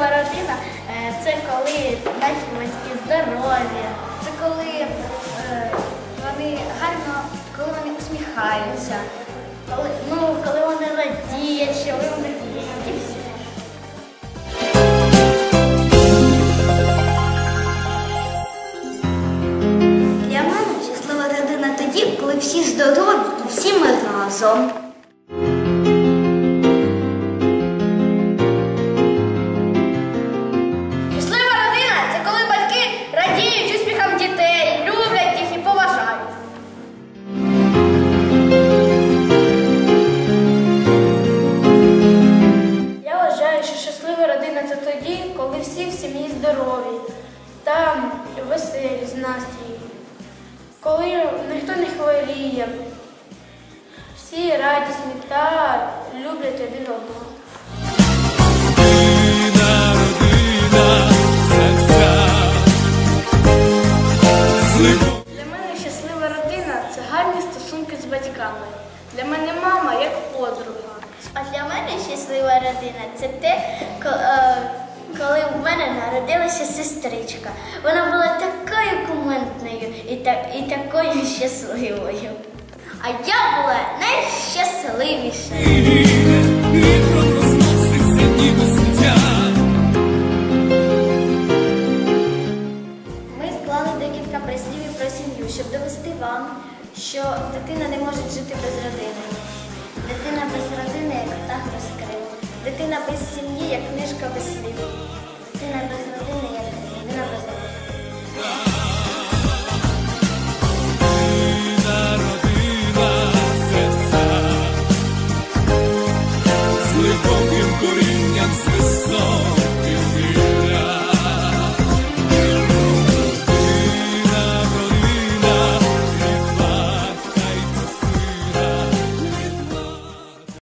Щаслива родина е, це коли наші батьки здоров'я, це коли е, вони гарно, коли вони усміхаються, коли, ну, коли вони радіють, що ви вони їздять. Для мене щаслива родина тоді, коли всі здорові і всі ми разом. Це тоді, коли всі в сім'ї здорові та веселі з настроєм. Коли ніхто не хворіє, всі радісні та люблять один одного. Для мене щаслива родина це гарні стосунки з батьками. Для мене мама як подруга. А для мене щаслива родина це те, е, коли в мене народилася сестричка. Вона була такою кументною і, та- і такою щасливою. А я була найщасливіша. щоб довести вам, що дитина не може жити без родини. Дитина без Дитина без сім'ї, як книжка без слів.